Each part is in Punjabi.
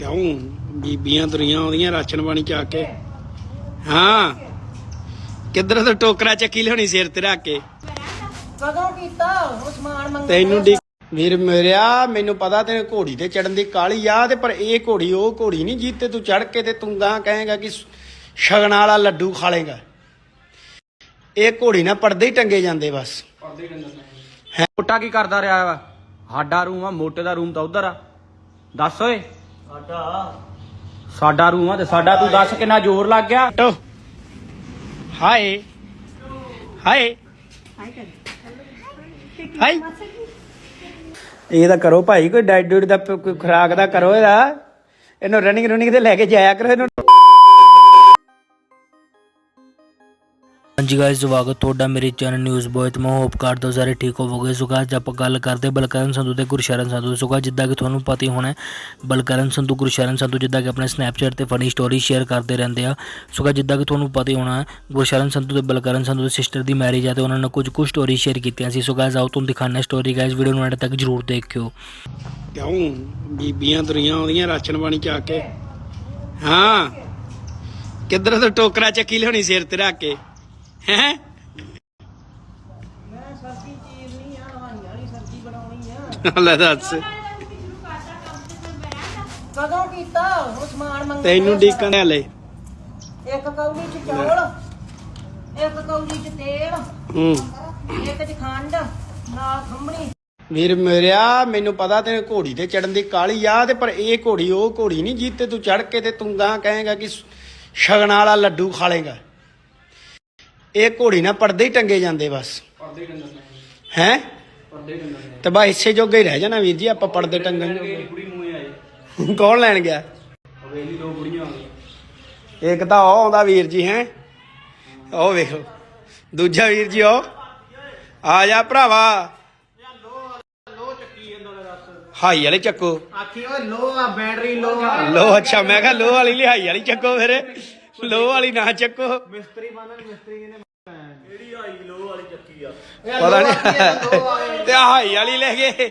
ਕਿਉਂ? ਬੀਬੀਆਂ ਤੁਰੀਆਂ ਆਉਂਦੀਆਂ ਰਾਸ਼ਨ ਪਾਣੀ ਚਾ ਕੇ। ਹਾਂ। ਕਿੱਧਰ ਤੋਂ ਟੋਕਰਾ ਚੱਕੀ ਲਿਆਉਣੀ ਸਿਰ ਤੇ ਰੱਖ ਕੇ? ਕਦੋਂ ਕੀਤਾ? ਉਹ ਸਮਾਨ ਮੰਗਿਆ ਤੈਨੂੰ ਡੀ ਵੀਰ ਮੇਰਿਆ ਮੈਨੂੰ ਪਤਾ ਤੈਨੂੰ ਘੋੜੀ ਤੇ ਚੜਨ ਦੀ ਕਾਲੀ ਆ ਤੇ ਪਰ ਇਹ ਘੋੜੀ ਉਹ ਘੋੜੀ ਨਹੀਂ ਜੀਤੇ ਤੂੰ ਚੜ ਕੇ ਤੇ ਤੂੰ ਗਾਂ ਕਹੇਗਾ ਕਿ ਸ਼ਗਨ ਵਾਲਾ ਲੱਡੂ ਖਾ ਲੇਗਾ ਇਹ ਘੋੜੀ ਨਾ ਪਰਦੇ ਹੀ ਟੰਗੇ ਜਾਂਦੇ ਬਸ। ਮੋਟਾ ਕੀ ਕਰਦਾ ਰਿਹਾ ਵਾ? ਸਾਡਾ ਰੂਮ ਆ ਮੋਟੇ ਦਾ ਰੂਮ ਤਾਂ ਉਧਰ ਆ। ਦੱਸ ਓਏ। ਸਾਡਾ ਸਾਡਾ ਰੂਮ ਆ ਤੇ ਸਾਡਾ ਤੂੰ ਦੱਸ ਕਿੰਨਾ ਜ਼ੋਰ ਲੱਗ ਗਿਆ? ਟੋ। ਹਾਏ। ਹਾਏ। ਹਾਏ ਇਹ ਤਾਂ ਕਰੋ ਭਾਈ ਕੋਈ ਡਾਈਟ ਡੂਟ ਦਾ ਕੋਈ ਖੁਰਾਕ ਦਾ ਕਰੋ ਇਹਦਾ। ਇਹਨੂੰ ਰਨਿੰਗ ਰਨਿੰਗ ਤੇ ਲੈ ਕੇ ਜਾਇਆ ਕਰੋ ਇਹਨੂੰ ਹਾਂਜੀ ਗਾਇਸ ਸਵਾਗਤ ਤੁਹਾਡਾ ਮੇਰੇ ਚੈਨਲ ਨਿਊਜ਼ ਬੋਏ ਮੈਂ ਹੋਪ ਕਰਦਾ ਹਾਂ ਸਾਰੇ ਠੀਕ ਹੋਵੋਗੇ। ਸੋ guys, ਆਪਾਂ ਗੱਲ ਕਰਦੇ ਬਲਕਰਨ ਸੰਧੂ ਤੇ ਗੁਰਸ਼ਰਨ ਸੰਧੂ। ਸੋ ਜਿੱਦਾਂ ਕਿ ਤੁਹਾਨੂੰ ਪਤਾ ਹੀ ਹੋਣਾ ਬਲਕਰਨ ਸੰਧੂ ਗੁਰਸ਼ਰਨ ਸੰਧੂ ਜਿੱਦਾਂ ਕਿ ਆਪਣੇ ਸਨੈਪਚੈਟ ਤੇ ਫਨੀ ਸਟੋਰੀ ਸ਼ੇਅਰ ਕਰਦੇ ਰਹਿੰਦੇ ਆ। ਸੋ ਜਿੱਦਾਂ ਕਿ ਤੁਹਾਨੂੰ ਪਤਾ ਹੀ ਹੋਣਾ ਗੁਰਸ਼ਰਨ ਸੰਧੂ ਤੇ ਬਲਕਰਨ ਸੰਧੂ ਦੇ ਸਿਸਟਰ ਦੀ ਮੈਰਿਜ ਆ ਤੇ ਉਹਨਾਂ ਨੇ ਕੁਝ ਕੁ ਸਟੋਰੀ ਸ਼ੇਅਰ ਕੀਤੀਆਂ ਸੀ। ਸੋ ਗਾਇਸ ਆਓ ਤੁਹਾਨੂੰ ਦਿਖਾਣਾ ਸਟੋਰੀ ਗਾਇਸ ਵੀਡੀਓ ਨੂੰ ਐਡ ਤੱਕ ਜਰੂਰ ਦੇਖਿਓ। ਕਿਉਂ? ਬੀਬੀਆਂ ਤੁਰੀਆਂ ਆਉਂਦੀਆਂ ਰਾਸ਼ਨ ਪਾਣੀ ਚਾ ਕੇ। ਹਾਂ। ਕਿੱਧਰ ਤੋਂ? ਟੋਕਰਾ ਚੱਕੀ ਲਿਆਉਣੀ ਸਿਰ ਤੇ ਰੱਖ ਕੇ। ਹੈ? ਮੈਂ ਸਬਜ਼ੀ ਚੀਜ਼ ਨਹੀਂ ਆ ਹਵਾਈਆਂ ਵਾਲੀ ਸਬਜ਼ੀ ਬਣਾਉਣੀ ਆ। ਲੈ ਦੱਸ। ਕਦੋਂ ਕੀਤਾ? ਉਹ ਸਮਾਨ ਮੰਗਿਆ ਤੈਨੂੰ ਡੀਕਣ ਹਲੇ ਇੱਕ ਕੌਲੀ ਚ ਚੌਲ ਇੱਕ ਕੌਲੀ ਚ ਤੇਲ ਹੂੰ। ਇੱਕ ਚ ਖੰਡ ਨਾਲ ਖੰਮਣੀ ਵੀਰ ਮੇਰਿਆ ਮੈਨੂੰ ਪਤਾ ਤੈਨੂੰ ਘੋੜੀ ਤੇ ਚੜਨ ਦੀ ਕਾਲੀ ਆ ਤੇ ਪਰ ਇਹ ਘੋੜੀ ਉਹ ਘੋੜੀ ਨਹੀਂ ਜੀਤੇ ਤੂੰ ਚੜ ਕੇ ਤੇ ਤੂੰ ਗਾਂ ਕਹੇਗਾ ਕਿ ਸ਼ਗਨ ਵਾਲਾ ਲੱਡੂ ਖਾ ਲੇਗਾ ਇਹ ਘੋੜੀ ਨਾ ਪਰਦੇ ਹੀ ਟੰਗੇ ਜਾਂਦੇ ਬਸ। ਹੈ? ਤੇ ਬਾ ਇਸੇ ਜੋਗੇ ਹੀ ਰਹਿ ਜਾਣਾ ਵੀਰ ਜੀ ਆਪਾਂ ਪਰਦੇ ਟੰਗਣ ਜੋਗੇ। ਕੌਣ ਲੈਣ ਗਿਆ? ਇੱਕ ਤਾਂ ਉਹ ਆਉਂਦਾ ਵੀਰ ਜੀ ਹੈ? ਉਹ ਵੇਖੋ ਦੂਜਾ ਵੀਰ ਜੀ ਉਹ। ਆ ਜਾ ਭਰਾਵਾ। ਹਾਈ ਵਾਲੇ ਚੱਕੋ। ਆਖੀ ਓਏ ਲੋ ਆ ਬੈਟਰੀ ਲੋ ਲੋ ਅੱਛਾ ਮੈਂ ਕਿਹਾ ਲੋ ਵਾਲੀ ਲਿਹਾਈ ਵਾਲੀ ਚੱਕੋ ਫਿਰ। ਲੋ ਵਾਲੀ ਨਾ ਚੱਕੋ। ਮਿਸਤਰੀ ਬੰਨਣ ਮਿਸਤਰੀ ਨੇ। ਪਤਾ ਨਹੀਂ ਤੇ ਹਾਈ ਵਾਲੀ ਲੈ ਗਏ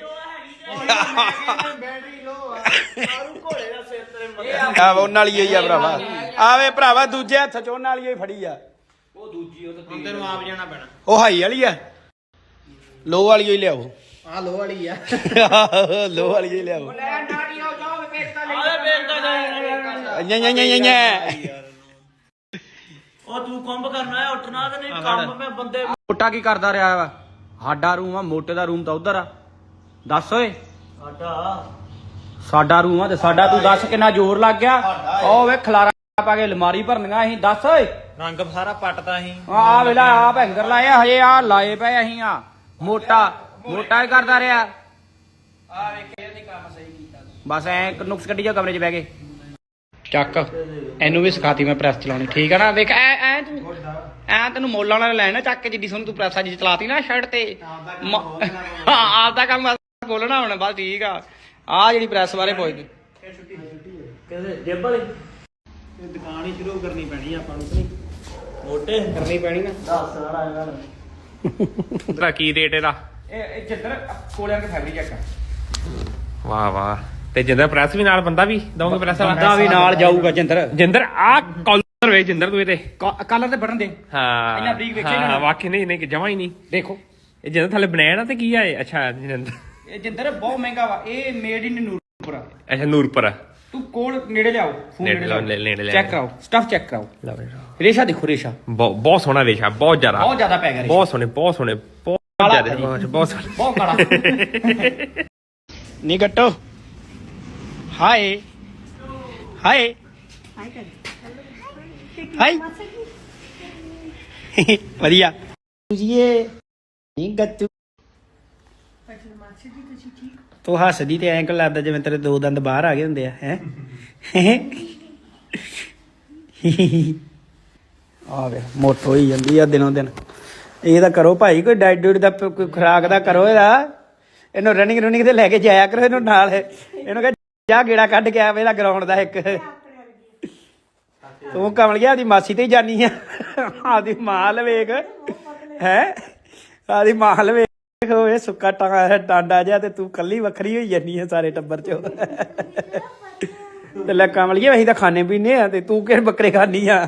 ਬੈਟਰੀ ਲੋ ਆ। ਸਾਰੂ ਘੋੜੇ ਦਾ ਸਿਰ ਤੇਰੇ ਆ ਉਹਨਾਂ ਵਾਲੀ ਹੀ ਆ ਭਰਾਵਾ। ਆਵੇ ਭਰਾਵਾ ਦੂਜੇ ਹੱਥ ਚ ਉਹਨਾਂ ਵਾਲੀ ਹੀ ਫੜੀ ਆ। ਉਹ ਦੂਜੀ ਉਹ ਤਾਂ ਤੈਨੂੰ ਆਪ ਜਾਣਾ ਪੈਣਾ। ਉਹ ਹਾਈ ਵਾਲੀ ਆ। ਲੋ ਵਾਲੀ ਹੀ ਲਿਆਓ। ਆ ਲੋ ਵਾਲੀ ਆ। ਲੋ ਵਾਲੀ ਹੀ ਲਿਆਓ। ਲੈ ਨਾੜੀ ਆਓ ਜਾਓ। ਵੇਚਦਾ ਲੈ ਆਲੇ ਵੇਚਦਾ ਨਿਆ ਨਿਆ ਨਿਆ ਨਿਆ ਉਹ ਤੂੰ ਕੰਬ ਕਰਨਾ ਹੈ ਉੱਠਣਾ ਤੇ ਨਹੀਂ ਕੰਮ ਮੈਂ ਬੰਦੇ ਮੋਟਾ ਕੀ ਕਰਦਾ ਰਿਹਾ ਵਾ? ਸਾਡਾ ਰੂਮ ਆ ਮੋਟੇ ਦਾ ਰੂਮ ਤਾਂ ਉਧਰ ਆ। ਦੱਸ ਓਏ। ਸਾਡਾ। ਸਾਡਾ ਰੂਮ ਆ ਤੇ ਸਾਡਾ ਤੂੰ ਦੱਸ ਕਿੰਨਾ ਜ਼ੋਰ ਲੱਗ ਗਿਆ? ਉਹ ਵੇ ਖਲਾਰਾ ਪਾ ਕੇ ਅਲਮਾਰੀ ਭਰਨੀਆਂ ਅਸੀਂ ਦੱਸ ਓਏ। ਰੰਗ ਸਾਰਾ ਪੱਟਦਾ ਸੀ ਆ ਵੇਲਾ ਆ ਭੈਂਗਰ ਲਾਇਆ ਹਜੇ ਆ ਲਾਏ ਪਏ ਅਸੀਂ ਆ। ਮੋਟਾ ਮੋਟਾ ਹੀ ਕਰਦਾ ਰਿਹਾ। ਆ ਵੇਖੇ ਇਹਨੇ ਕੰਮ ਸਹੀ ਕੀਤਾ। ਬਸ ਐ ਨੁਕਸ ਕੱਢੀ ਜਾ ਕਮਰੇ 'ਚ ਬਹਿ ਕੇ। ਚੱਕ। ਇਹਨੂੰ ਵੀ ਸਿਖਾਤੀ ਮੈਂ ਪ੍ਰੈਸ ਚਲਾਉਣੀ। ਠੀਕ ਆ ਨਾ? ਦੇਖ ਐ ਐ ਤੂੰ ਐ ਤੈਨੂੰ ਮੋਲਾਂ ਨਾਲ ਲੈਣਾ ਚੱਕ ਕੇ ਜਿੱਡੀ ਸੋਹਣੀ ਤੂੰ ਪ੍ਰੈਸ ਅੱਜ ਚਲਾਤੀ ਨਾ ਸ਼ਰਟ ਤੇ। ਹਾਂ ਆਪਦਾ ਕੰਮ ਬਸ ਬੋਲਣਾ ਹੁਣ ਬਸ ਠੀਕ ਆ। ਆ ਜਿਹੜੀ ਪ੍ਰੈਸ ਬਾਰੇ ਪੁੱਛਦੇ ਕਹਿੰਦੇ ਜੇਬ ਵਾਲੀ। ਦੁਕਾਨ ਹੀ ਸ਼ੁਰੂ ਕਰਨੀ ਪੈਣੀ ਆਪਾਂ ਨੂੰ ਨਹੀਂ? ਮੋਟੇ। ਕਰਨੀ ਪੈਣੀ ਨਾ। ਦੱਸ ਸਾਰਾ ਇਹਨਾਂ ਨੂੰ ਤੇਰਾ ਕੀ ਰੇਟ ਇਹਦਾ? ਇਹ ਇਹ ਜਿੱਧਰ ਕੋਲਿਆਂ ਕੇ ਫੈਬਰਿਕ ਚੈੱਕ। ਵਾਹ ਵਾਹ। ਤੇ ਜਿੰਦਰ ਪ੍ਰੈਸ ਵੀ ਨਾਲ ਬੰਦਾ ਵੀ ਦਵਾਂਗੇ ਪ੍ਰੈਸ ਵਾਲਾ। ਬੰਦਾ ਵੀ ਨਾਲ ਜਾਊਗਾ ਜਿੰਦਰ। ਜਿੰਦਰ ਆ ਕਾਲਰ ਵੇ ਜਿੰਦਰ ਤੂੰ ਇਹਦੇ। ਕਲਰ ਤੇ ਬਟਨ ਦੇ। ਹਾਂ। ਇੰਨਾ ਬਰੀਕ ਵੇਖਿਆ ਹਾਂ। ਵਾਕਈ ਨਹੀਂ ਨਹੀਂ ਜਮਾ ਹੀ ਨਹੀਂ। ਦੇਖੋ। ਇਹ ਜਿੰਦਰ ਥੱਲੇ ਬਣਾਇਆ ਨਾ ਤੇ ਕੀ ਆ ਇਹ? ਅੱਛਾ ਜਿੰਦਰ। ਇਹ ਜਿੰਦਰ ਬਹੁਤ ਮਹਿੰਗਾ ਵਾ। ਇਹ ਮੇਡ ਇਨ ਨੂਰਪੁਰ। ਅੱਛਾ ਨੂਰਪੁਰ। ਤੂੰ ਕੋਲ ਨੇੜੇ ਲਿਆਓ ਫੋਨ ਨੇੜੇ ਲਿਆਓ, ਨੇੜੇ ਲਿਆਓ। ਚੈੱਕ ਕਰਾਓ ਸਟਫ ਚੈੱਕ ਕਰਾਓ। ਰੇਸ਼ਾ ਦੇਖੋ ਰੇਸ਼ਾ। ਬਹੁਤ ਸੋਹਣਾ ਰੇਸ਼ਾ ਬਹੁਤ ਜ਼ਿਆਦਾ। ਬਹੁਤ ਜ਼ਿਆਦਾ ਪੈ ਗਿਆ ਰੇਸ਼ਾ। ਬਹੁਤ ਸੋਹਣੇ ਬਹੁਤ ਸੋਹਣੇ ਬਹੁਤ ਜ਼ਿਆਦਾ। ਬਹੁਤ- ਸੋਹਣੇ। ਬਹੁਤ ਕਾਲਾ। ਨੀ ਗੱਟੋ ਹਾਏ ਹਾਏ ਹਾਏ ਵਧੀਆ ਜੀਏ ਨੀ ਗੱਟੂ ਤੂੰ ਹੱਸਦੀ ਤੇ ਐਂ ਕਿ ਲੱਗਦਾ ਜਿਵੇਂ ਤੇਰੇ ਦੋ ਦੰਦ ਬਾਹਰ ਆ ਗਏ ਹੁੰਦੇ ਆ ਹੈ ਆ ਵੇ ਮੋਟ ਹੋਈ ਜਾਂਦੀ ਆ ਦਿਨੋਂ ਦਿਨ ਇਹ ਤਾਂ ਕਰੋ ਭਾਈ ਕੋਈ ਡਾਈਟ ਡੂਟ ਦਾ ਕੋਈ ਖੁਰਾਕ ਦਾ ਕਰੋ ਇਹਦਾ ਇਹਨੂੰ ਰਨਿੰਗ ਰਨਿੰਗ ਤੇ ਲੈ ਕੇ ਜਾਇਆ ਕਰੋ ਇਹਨੂੰ ਨਾਲ ਇਹਨੂੰ ਜਾ ਗੇੜਾ ਕੱਢ ਕੇ ਆ ਵੇਲਾ ਗਰਾਊਂਡ ਦਾ ਇੱਕ। ਤੂੰ ਕਮਲ ਗਿਆ, ਆਦੀ ਮਾਸੀ ਤੇ ਹੀ ਜਾਨੀ ਆ। ਆਦੀ ਮਾਂ ਲਵੇਖ। ਹੈ? ਆਦੀ ਮਾਂ ਲਵੇਖ ਹੋਏ ਸੁੱਕਾ ਟਾਂ ਟਾਂਡਾ ਜਿਹਾ ਤੇ ਤੂੰ ਕੱਲੀ ਵੱਖਰੀ ਹੋਈ ਜਾਨੀ ਆ ਸਾਰੇ ਟੱਬਰ ਚੋਂ। ਤੇ ਲੈ ਕਮਲੀਏ ਅਸੀਂ ਤਾਂ ਖਾਣੇ ਪੀਣੇ ਆ ਤੇ ਤੂੰ ਕਿਹੜੇ ਬੱਕਰੇ ਖਾਨੀ ਆ?